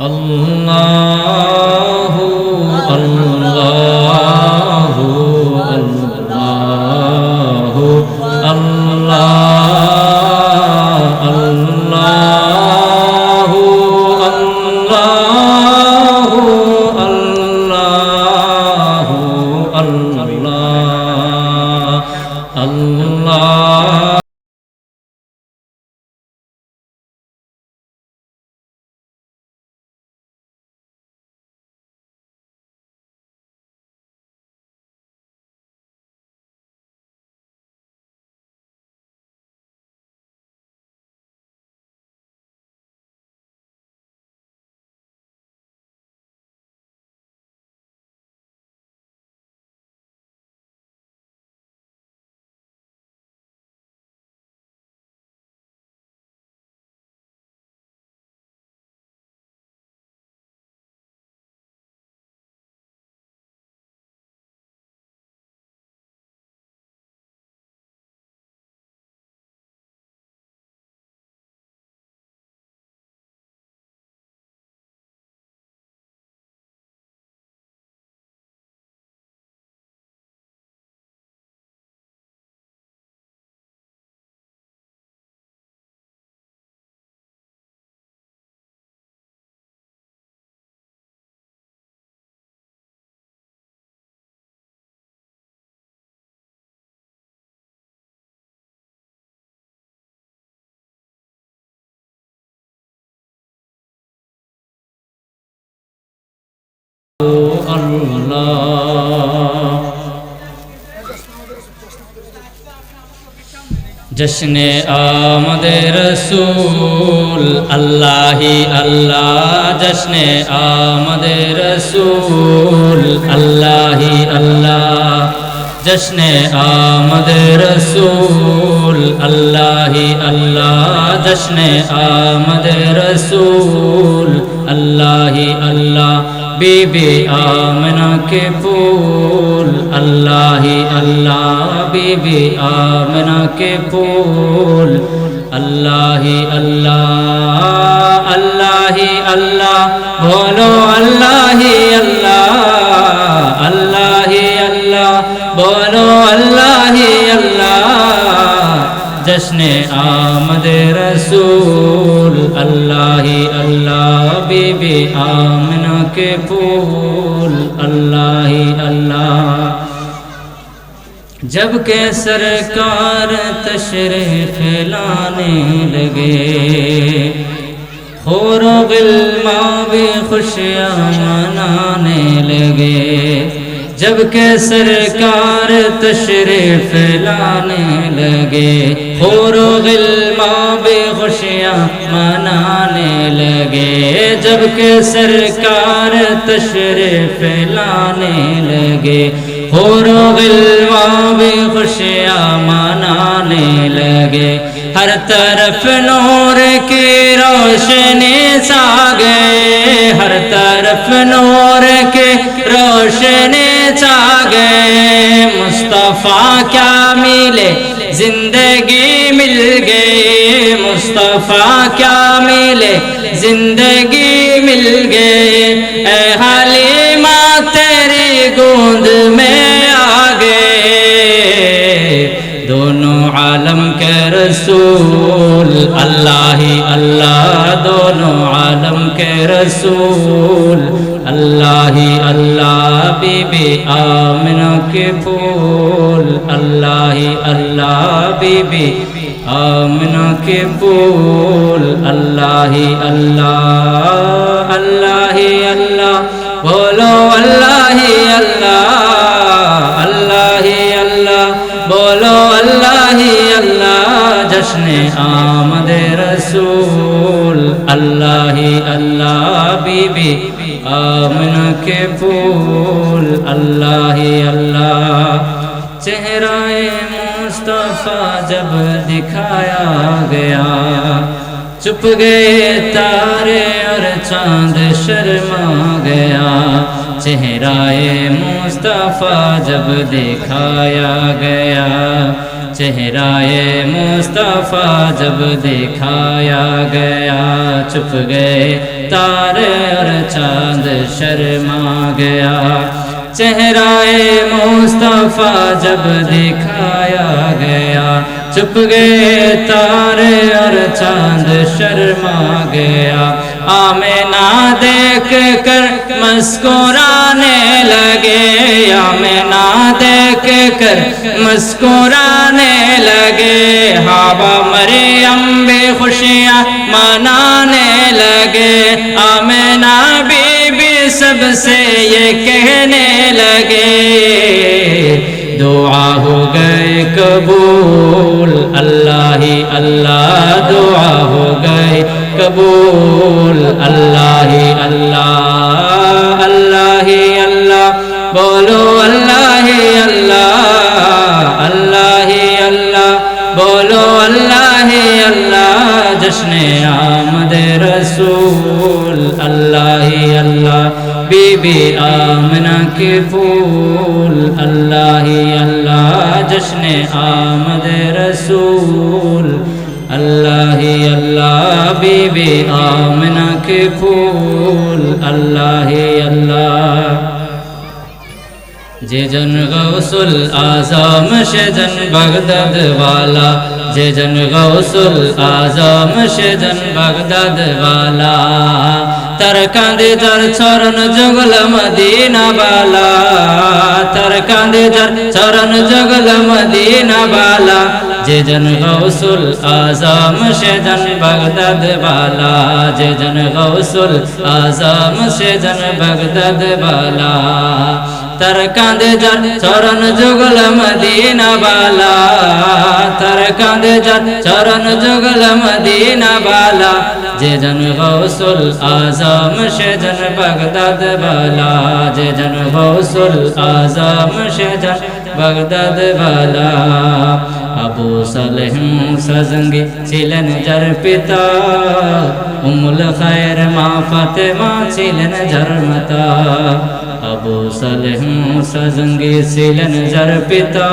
الله الله جشن آمد رسول اللہ ہی اللہ جشن آمد رسول اللہ ہی اللہ جشن آمد رسول اللہ ہی اللہ جشن آمد رسول اللہ ہی اللہ বিবি আমনাকে ফুল, আল্লাহি আল্লাহ বিবি আমনাকে ফুল, আল্লাহি আল্লাহ আল্লাহি আল্লাহ, বলো আল্লাহি আল্লাহ আল্লাহি আল্লাহ, বলো আল্লাহি আল্লাহ, জশ্নে আমদ রসুল, আল্লাহি আল্লাহ বিবি আম کے پھول، اللہ ہی اللہ۔ جبکہ سرکار تشریف لانے لگے، خور و غلمہ بھی خوشیاں منانے لگے۔ جبکہ سرکار تشریف لانے لگے، خور و غلمہ بے خوشیاں منانے کے سرکار تشریف لانے لگے اور غلوہ بھی خوشیاں منانے لگے۔ ہر طرف نور کی روشنی سا گئے ہر طرف نور کی روشنی سا گئے مصطفیٰ کیا ملے؟ زندگی مل گئے مصطفیٰ کیا ملے؟ زندگی اللہ ہی اللہ دونوں عالم کے رسول اللہ ہی اللہ بی بی آمن کے پھول اللہ ہی اللہ بی بی آمن کے پھول اللہ ہی اللہ اللہ ہی اللہ بولو اللہ ہی اللہ اللہ ہی اللہ بولو اللہ ہی اللہ جشن آمد رسول، اللہ ہی اللہ بی بی آمن کے پھول، اللہ ہی اللہ۔ چہرہ مصطفیٰ جب دکھایا گیا، چپ گئے تارے اور چاند شرما گیا۔ چہرہ مصطفیٰ جب دکھایا گیا چہرائے مصطفیٰ جب دکھایا گیا، چھپ گئے تارے اور چاند شرما گیا۔ چہرائے مصطفیٰ جب دکھایا گیا، چھپ گئے تارے اور چاند شرما گیا۔ آمینہ دیکھ کر مسکرانے لگے۔ آمینہ دیکھ کر مسکرانے لگے۔ ہابا مریم بھی خوشیاں منانے لگے۔ آمینہ بی بی سب سے یہ کہنے لگے۔ دعا ہو گئے قبول۔ اللہ ہی اللہ دعا ہو گئے۔ কবুল, আল্লাহ আল্লাহ আল্লাহ আল্লাহ, বলো আল্লাহ আল্লাহ আল্লাহ আল্লাহ, বলো আল্লাহ আল্লাহ, জশ্নে আমাদের রসুল, আল্লাহ আল্লাহ, বিবি আমনা কে ফুল, আল্লাহ আল্লাহ, জশ্নে আমাদের রসুল হাবিবে আমনাকে ফুল, আল্লাহ আল্লাহ। যে জন গৌসুল আজম, সে জন বাগদাদ যে জন গৌসুল আজম, সে জন বাগদাদ ওয়ালা তার কাঁদে জর চরণ জগল মদিনা বালা। তার কাঁদে জর চরণ জগল মদিনা বালা। যে জন গৌসুল আজম, সে জন বগদদ বালা। যে জন গৌসুল আজম, সে জন বগদদ বালা। তার কাঁদে যার চরণ যুগল মদিনা বালা। তার কাঁদে যার চরণ যুগল মদিনা বালা। যে জন গৌসুল আজম, সে জন বগদদ বালা। যে জন গৌসুল আজম, সে জন বগদাদ বালা। আবু সালেহ সজঙ্গে ছিলেন যার পিতা। উমুল খায়ের মা ফাতেমা ছিলেন যার মাতা। আবু সালেহম সজঙ্গে ছিলেন যার পিতা।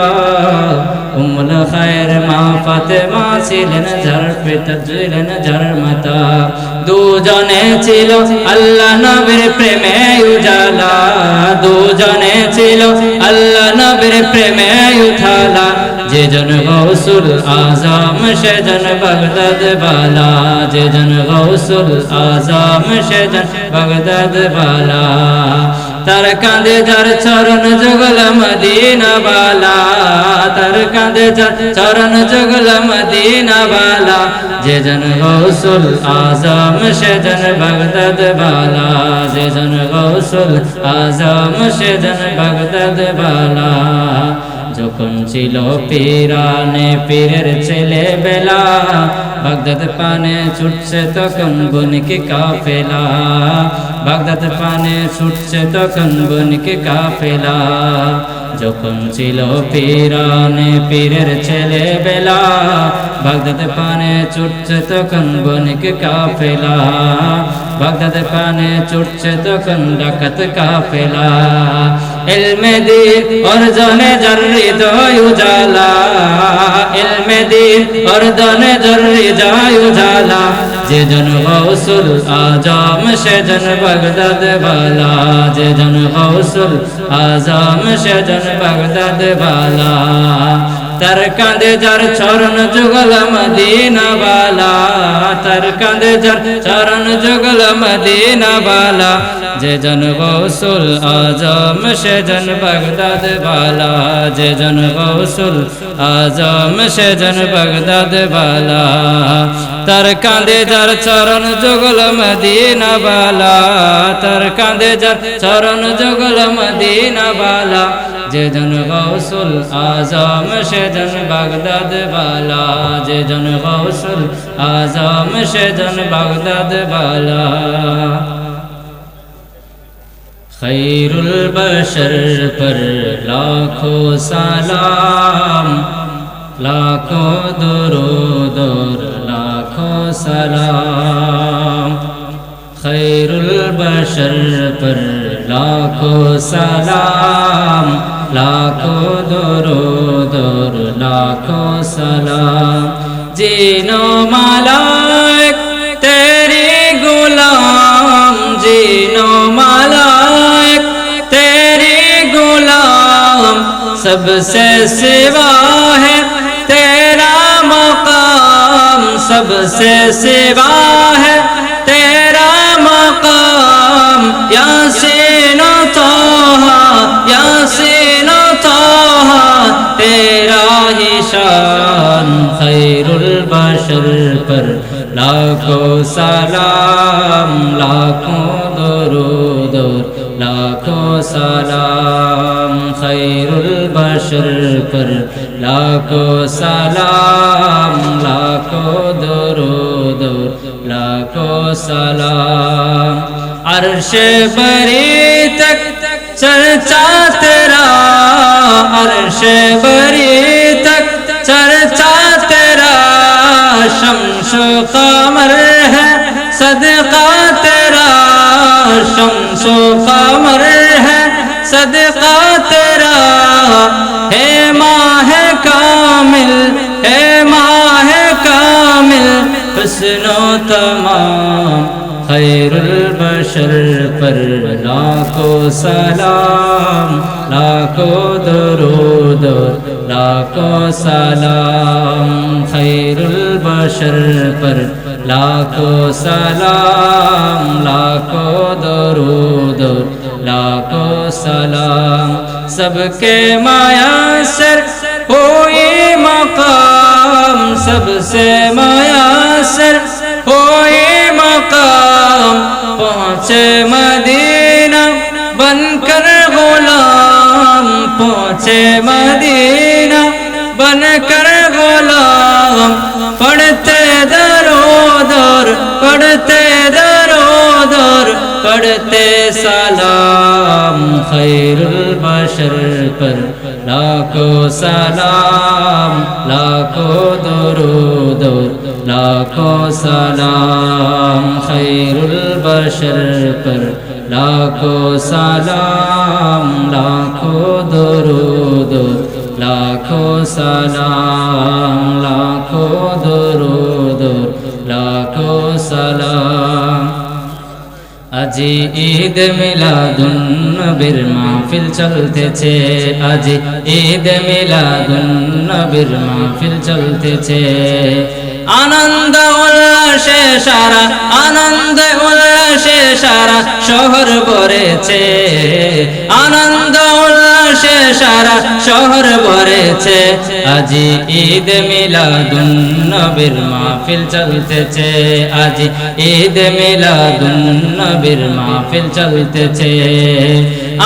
উমুল খায়ের মা ফাতেমা ছিলেন যার পিতা, ছিলেন যার মাতা। দুজনে ছিল আল্লাহ নবীর প্রেমে উজালা। দুজনে ছিল আল্লাহ নবীর প্রেমে উঠালা যে জন গৌসুল আজম সে জন বগদদ বালা। যে জন গৌসুল আজম সে জন বগদদ বালা। তার কাঁদে যার চরণ যুগল মদিনা বালা তার কাঁদে যার চরণ যুগল মদিনা বালা যে জন গৌসুল আজম, সে জন বগদদ বালা, যে জন গৌসুল আজম, সে জন বগদদ বালা। যখন ছিল পীরানে পীরের ছেলে বেলা বাগদাদ পানে ছুটছে তখন বনিকে কাফেলা। বাগদাদ পানে ছুটছে তখন বনিকে কাফেলা। যখন ছিল পীরানে পীরের ছেলে বেলা, বাগদাদ পানে ছুটছে তখন বনিকে কাফেলা। বাগদাদ পানে ছুটছে তখন ডাকাত কাফেলা। ইলমে দিন অর্জনে হৃদয় উজালা। ইলমে দিন অর্জনে যার হৃদয় উজালা। যে জন গৌসুল আজম, সে জন বগদাদ বালা। যে জন গৌসুল আজম, সে জন বগদাদ বালা। তার কাঁধে যার চরণ যুগল মদিনা বালা তার কাঁধে যার চরণ যুগল মদিনা বালা যে জন গৌসুল আজম, সে জন বগদাদ বালা যে জন গৌসুল আজম, সে জন বগদাদ বালা তার কাঁধে যার চরণ যুগল মদিনা বালা তার কাঁধে যার চরণ যুগল মদিনা বালা جن জন গৌসুল আজম সে জন বাগদাদ বালা যে জন গৌসুল আজম সে জন خیر البشر پر لاکھوں سلام، لاکھوں درود اور لاکھوں سلام. خیر البشر پر لاکھوں سلام لاکھو درو دور لاکھو سلام جینو ملائک تیری غلام جینو ملائک تیری غلام سب سے سوا ہے تیرا مقام سب سے سوا ہے پر لاکھوں سلام، لاکھوں درود لاکھوں سلام۔ خیر البشر پر لاکھوں سلام، لاکھوں درود لاکھوں سلام۔ عرش بری تک چرچا تیرا، عرش بری تک شمس و قمر ہے، صدقہ تیرا، شمس و قمر ہے، صدقہ تیرا۔ ہے ماہ کامل ہے ماہ کامل، حسن و تمام، خیر البشر پر لاکھو سلام لاکھو درود لاکھو سلام، خیر البشر بشر پر لاکھوں سلام، لاکھوں درود، لاکھوں سلام۔ سب کے مایا سر ہوئی مقام، سب سے مایا سر ہوئی مقام۔ پہنچے مدینہ بن کر غلام پہنچے مدینہ بن کر خیر البشر پر لاکھوں سلام لاکھوں درود لاکھوں سلام خیر البشر پر لاکھوں سلام لاکھوں درود لاکھوں سلام لاکھوں درود আজি ঈদ মিলাদুন নবীর মাহফিল চলতেছে। আজি ঈদ মিলাদুন নবীর মাহফিল চলতেছে। আনন্দ উল্লাসে সারা আনন্দ উল্লাসে সারা শহর ভরেছে আনন্দ উল্লাসে সারা শহর ভরেছে। আজি ঈদ মিলাদুন নবীর মাহফিল চলতেছে। আজি ঈদ মিলাদুন নবীর মাহফিল চলতেছে।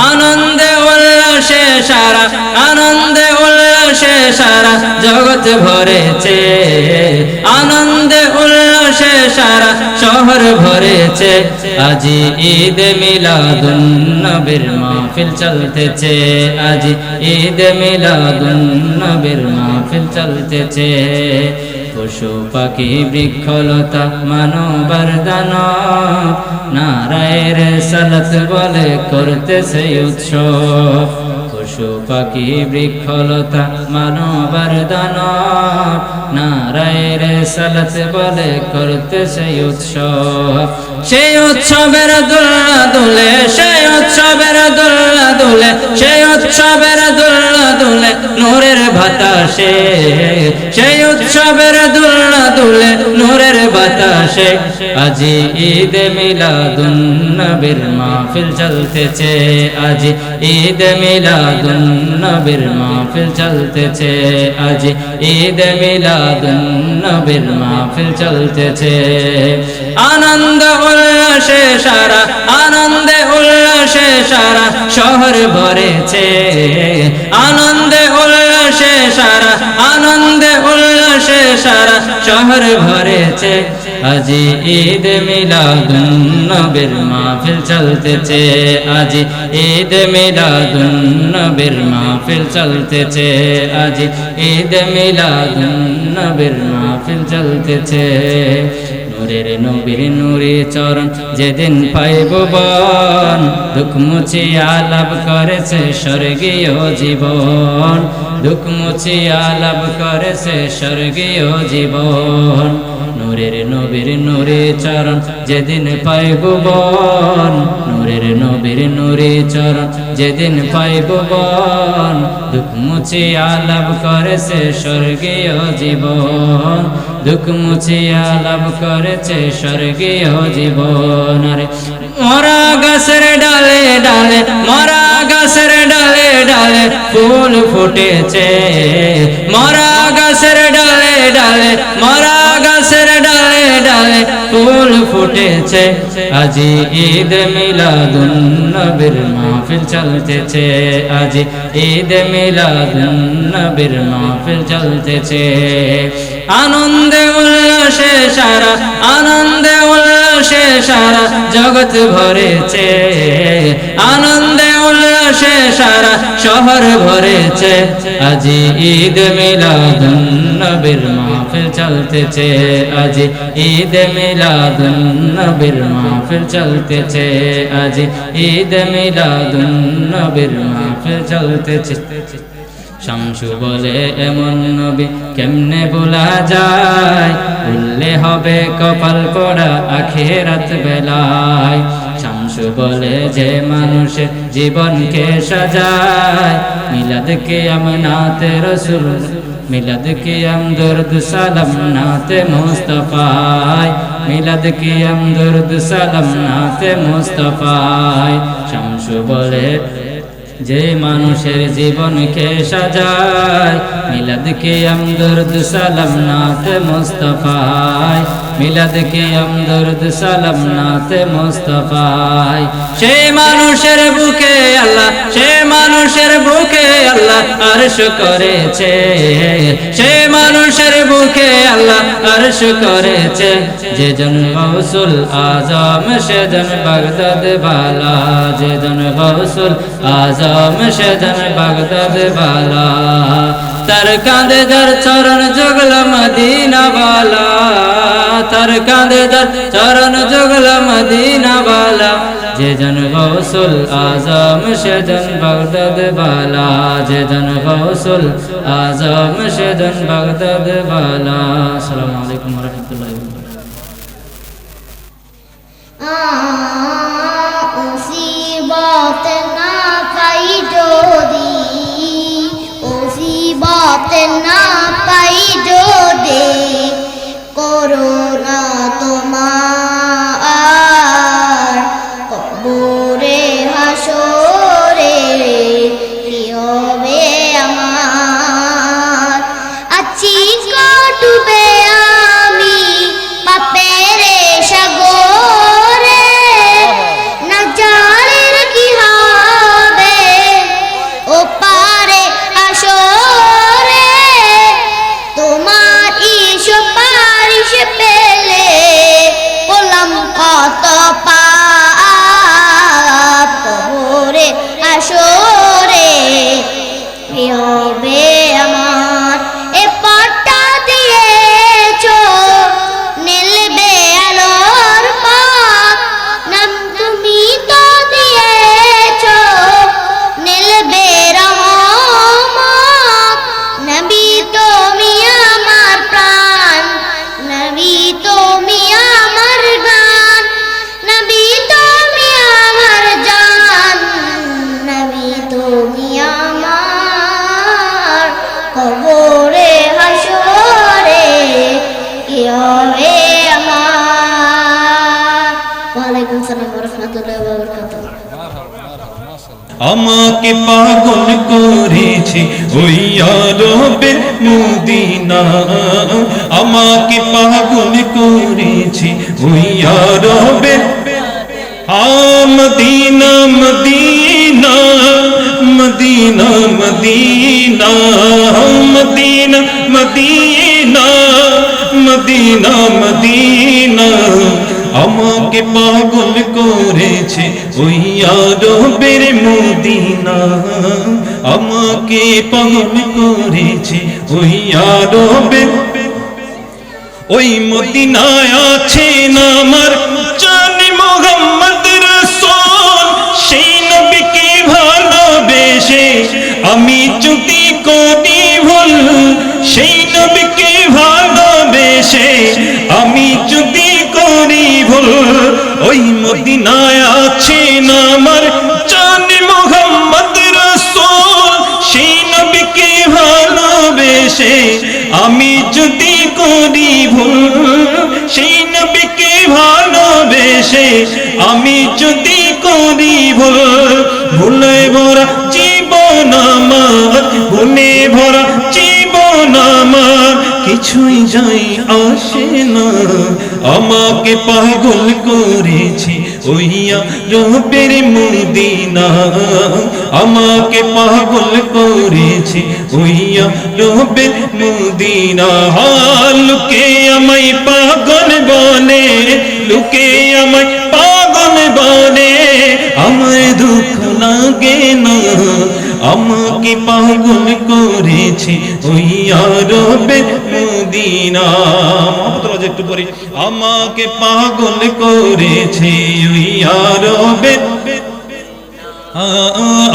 আনন্দে উল্লাসে সারা, আনন্দে উল্লাসে সারা জগৎ ভরেছে। আনন্দে উল্লাসে সারা শহর ভরেছে। আজি ঈদ মিলাদুন নবীর মাহফিল চলতেছে। আজি ঈদ মিলাদুন নবীর মাহফিল চলতেছে। পশু পাখি বৃক্ষলতা মানবার দান। নারায়ের সালাত বলে করতেছে উৎসব। পশু পাখি বৃক্ষলতা মানবার দান নারায়ের সালাত বলে করতেছে উৎসব। সেই উৎসবের দোলনা দুলে সেই উৎসবের দোলনা দুলে সেই উৎসবের দোলনা দুলে নূরের বাতাসে। সেই উৎসবের দোলনা দুলে নূরের বাতাসে। আজি ঈদ মিলাদুন নবীর মাহফিল চলতেছে, আজি ঈদ মিলাদুন নবীর মাহফিল চলতেছে। আজি ঈদ মিলাদুন নবীর মাহফিল চলতেছে। আনন্দ উল্লাসে সারা, আনন্দে উল্লাসে সারা শহর ভরেছে। আনন্দে উল্লাসে সারা, আনন্দে উল্লাসে সারা শহর ভরেছে। আজি ঈদ মিলাদুন নবীর মাহফিল চলতেছে। আজি ঈদ মিলাদুন নবীর মাহফিল চলতেছে। আজি ঈদ মিলাদুন নবীর মাহফিল চলতেছে। নূরের নবীর নূরে চরণ, যেদিন পাইব বন, দুঃখ মুছিয়া লাভ করেছে স্বর্গীয় জীবন। দুঃখ মুছিয়া লাভ করেছে স্বর্গীয় জীবন। নূরের নবীর নূরে চরণ, যেদিন পাইব বন। নূরের নবীর নূরে চরণ, যেদিন পাইব বন। দুঃখ মুছিয়া লাভ করেছে স্বর্গীয় জীবন। দুঃখ মুছিয়া লাভ করেছে স্বর্গীয় জীবন আরে মরা গাছের ডালে ডালে, মরা গাছের ডালে ডালে ফুল ফুটেছে। মরা গাছের ডালে ডালে, মরা গাছের ডালে ডালে ফুল ফুটেছে। আজি ঈদ মিলাদুন নবীর মাহফিল চলতেছে। আজি ঈদ মিলাদুন নবীর মাহফিল চলতেছে। আনন্দে উল্লাসে সারা, আনন্দে উল্লাসে সারা, জগৎ ভরেছে। আনন্দে উল্লাসে সারা, শহর ভরেছে। আজি ঈদ মিলাদুন নবীর মাহফিল চলতেছে। আজি ঈদ মিলাদুন নবীর মাহফিল চলতেছে। আজি ঈদ মিলাদুন নবীর মাহফিল চলতেছে। শামসু বলে, এমন নবী কেমনে বলা যায়? বললে হবে কপাল পড়া আখেরাত বেলায়। শামসু বলে, যে মানুষের জীবনকে সাজায়, মিলাদ কে আমনাতে রসুল, মিলাদ কি আম দর্দ সালাম নাতে মুস্তফায়, মিলাদ কি আম দর্দ সালাম নাতে মুস্তফায়। শামসু বলে যে মানুষের জীবনকে সাজায় মিলাদ কে আমদর্দ সালাম নাথ মুস্তফায়। মিলাদ কে আমদর্দ সালাম নাত মুস্তফায়। সে মানুষের বুকে আল্লাহ, সে মানুষের বুকে আল্লাহ আরশ করেছে। সে মানুষের বুকে আল্লাহ আরশ করেছে। যে জন গৌসুল আজম সে জন বাগদাদ বালা। যে জন গৌসুল আজম সে জন বাগদাদ বালা। তার কাঁধে যার চরণ জগল মদিনা বালা তার কাঁধে যার চরণ জগল মদিনা বালা যে জন গৌসুল আজম, সে জন বাগদাদ বালা যে জন গৌসুল আজম, সে জন বাগদাদ বালা আসসালামু আলাইকুম রহমতুল্লাহ মুসিবত না পাই যদি। মুসিবত না পাই যদি করোনা বাবরকাতুহ আমাকে পাগল করেছে ওই আরবের মুদিনা। আমাকে পাগল করেছে ওই আরবের। Medina Medina Medina Medina Medina Medina. Medina Medina. আমাকে পাগল করেছে ওই আরবের মদিনা। আমাকে পাগল করেছে ওই আরবের ওই মদিনায় না আমার ভালোবেসে আমি যদি করি ভুল, ভুলে ভরা জীবন আমার, ভুলে ভরা জীবন আমার, কিছুই যাই আসে না। আমাকে পাগল করেছে ওইয়া রবের মুদিনা। আমাকে পাগল করেছে ওইয়া রবের মুদিনা। লুকে আমায় পাগল বলে লুকে আমায় পাগল বলে আমার দুঃখ লাগে না আমাকে পাগল করেছে ওই আরবে মদিনা। একটু পরে আমাকে পাগল করেছে ওই আরবে।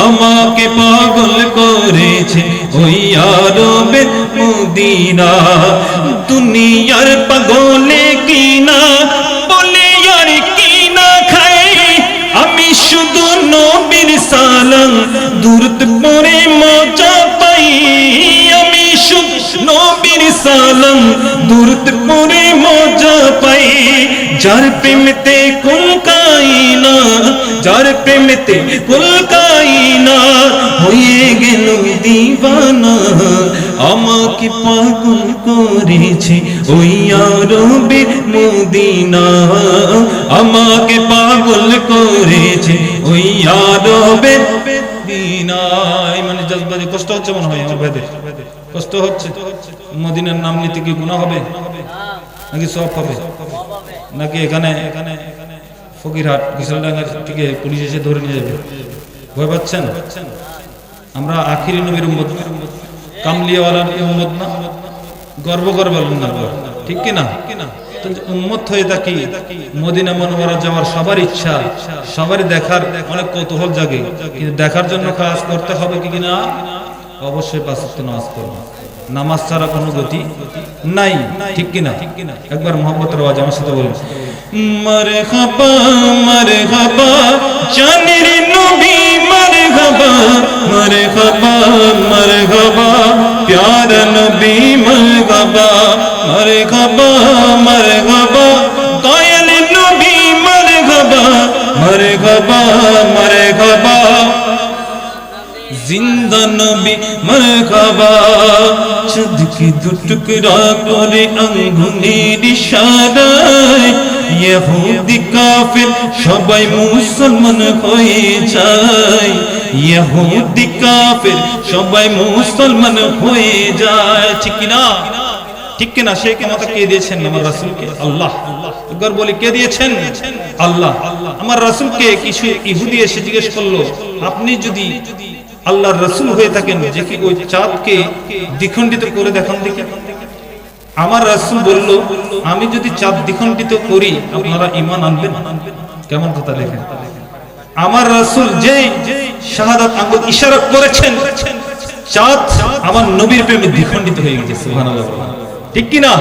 আমাকে পাগল করেছে ওই আরবে মদিনা। দুনিয়ার পাগলে কিনা দূরত পরে মজা পাই। যার প্রেমতে কুলকাই না, যার প্রেমতে কুলকাই না, হয়ে গেল দিবানা। আমাকে পাগল করেছে ওই আরবে মদিনা। আমাকে পাগল করেছে ওই আরবে মানে জজবাজি কষ্ট হচ্ছে মনে হয় আমার কষ্ট হচ্ছে। মদিনার নাম নিতে কি গুনাহ হবে? নাকি সব হবে? নাকি এখানে এখানে ফকিরহাট, বিশালডাঙ্গার থেকে পুলিশ এসে ধরে নিয়ে যাবে? ভয় পাচ্ছেন? আমরা আখিরি নবীর উম্মত। কামলিয়াওয়ালার উম্মত না? গর্ব করবার না ঠিক কি না? উম্মত হয়ে থাকি, মদিনা মনোবরা যাওয়ার সবার ইচ্ছা, সবারই দেখার অনেক কৌতূহল জাগে। দেখার জন্য কাজ করতে হবে কি কিনা? অবশ্যই পাঁচ ওয়াক্ত নামাজ পড়ব। নামাজ ছাড়া কোনো গতি নাই, ঠিক কিনা? একবার মোহাম্মতের আওয়াজ আমার সাথে বলুন। মারে খাবা মারে খাবা জানের নবী মারে খাবা মারে খাবা মারে খাবা প্যার নবী মারে খাবা মারে খাবা মারে খাবা দয়াল নবী মারে খাবা মারে খাবা জিন্দা নবী মরহবা চাঁদকে দু টুকরা করে ইশারায় ইহুদি কাফির সবাই মুসলমান হয়ে যায়। ইহুদি কাফির সবাই মুসলমান হয়ে যায়। ঠিক না ঠিক কিনা? সে ক্ষমতা কে দিয়েছেন আমার রাসূলকে? আল্লাহ। বলি, কে দিয়েছেন? আল্লাহ। আমার রাসূলকে কিছু ইহুদি এসে জিজ্ঞেস করল, আপনি যদি আল্লাহর রসুল হয়ে থাকেন, যে কি ওই চাঁদকে দ্বিখণ্ডিত করে দেখান দেখি। আমার রাসূল বলল, আমি যদি চাঁদ দ্বিখণ্ডিত করি, আপনারা ঈমান আনবেন কেমন কথা দেখেন আমার রাসূল যে শাহাদাত আঙ্গুল ইশারা করেছেন, চাঁদ আমার নবীর প্রেমে দ্বিখণ্ডিত হয়ে গেছে, সুবহানাল্লাহ। ঠিক কি না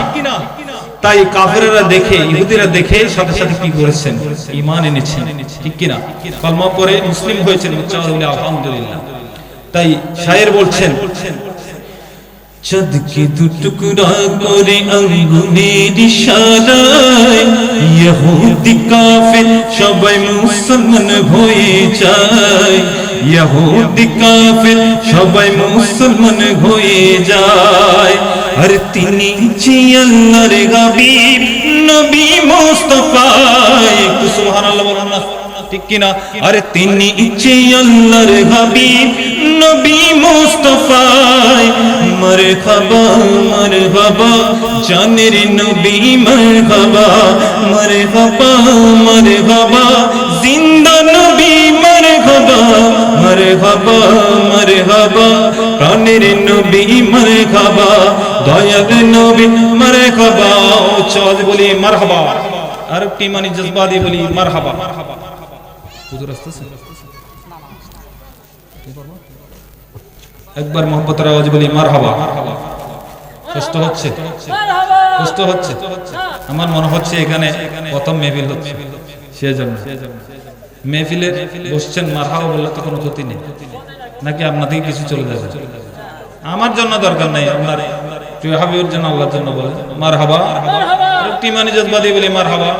তাই কাফেরেরা দেখে, ইহুদিরা দেখে সাথে সাথে কি করেছেন? ঈমান এনেছেন ঠিক কি না কলমা পরে মুসলিম হয়েছেন, উচ্চারণ আলহামদুলিল্লাহ। তাই শায়ের বলছেন চাঁদকে দুটুকরা করে আঙ্গুলের ইশারায় ইহুদি কাফের সবাই মুসলমান হয়ে যায়। ইহুদি কাফের সবাই মুসলমান হয়ে যায়। আর তিনি যে আল্লাহর হাবিব নবী মুস্তাফা একটু সুবহানাল্লাহ বলুন না ঠিক কিনা? আরে তিনি ইচ্ছে আল্লাহর হাবিব নবী মুস্তাফায়, মারহাবা মারহাবা, জানের নবী মারহাবা মারহাবা মারহাবা, জিন্দা নবী মারহাবা মারহাবা মারহাবা, প্রাণের নবী মারহাবা, দয়াল নবী মারহাবা চল বলি মারহাবা। আর একটি মানি জজবাদি বলি মারহাবা। হুজুর আসতেছে? একবার মোহাম্মতের আওয়াজ বলি মারহাবা। কষ্ট হচ্ছে? কষ্ট হচ্ছে? আমার মনে হচ্ছে এখানে প্রথম মেহফিল হচ্ছে। সেজন্য। মেহফিলে বসছেন মারহাবা বললে তো কোনো ক্ষতি নেই। নাকি আপনার থেকে কিছু চলে যাবে? আমার জন্য দরকার নাই আপনার হাবিবের জন্য আল্লাহর জন্য বলে। মার হাবা টিমানি জজবাদি বলি মার হাবা